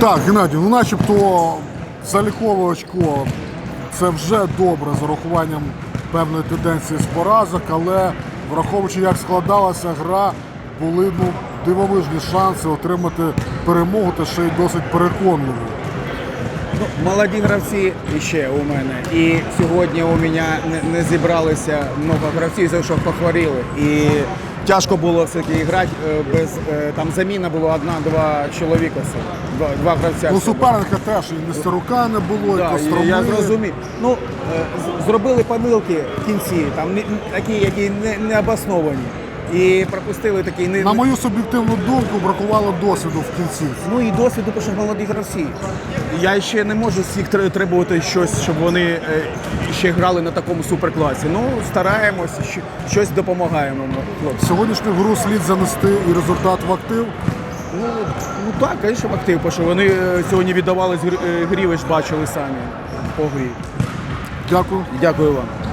Так, Геннадій, ну начебто залікове очко це вже добре з урахуванням певної тенденції з поразок, але враховуючи, як складалася гра, були ну, дивовижні шанси отримати перемогу та ще й досить переконливу. Ну, молоді гравці ще у мене. І сьогодні у мене не, не зібралися много гравців, за що похворіли. І тяжко було все-таки грати е, без е, там заміна було одна-два чоловіка. Два, два гравця. Ну, суперника теж і Нестерука не було, і Да, Костроми. я зрозумів. Ну, е, зробили помилки в кінці, там такі, які не, не обосновані. І пропустили такий не На мою суб'єктивну думку, бракувало досвіду в кінці. Ну і досвіду пише молоді гравці. Я ще не можу з них требувати щось, щоб вони е, ще грали на такому суперкласі. Ну, стараємось, щось допомагаємо. Сьогоднішню гру слід занести і результат в актив. Ну, ну так, звісно, в актив, тому що вони е, сьогодні віддавались грі, е, грі, ви ж бачили самі по грі. Дякую. Дякую вам.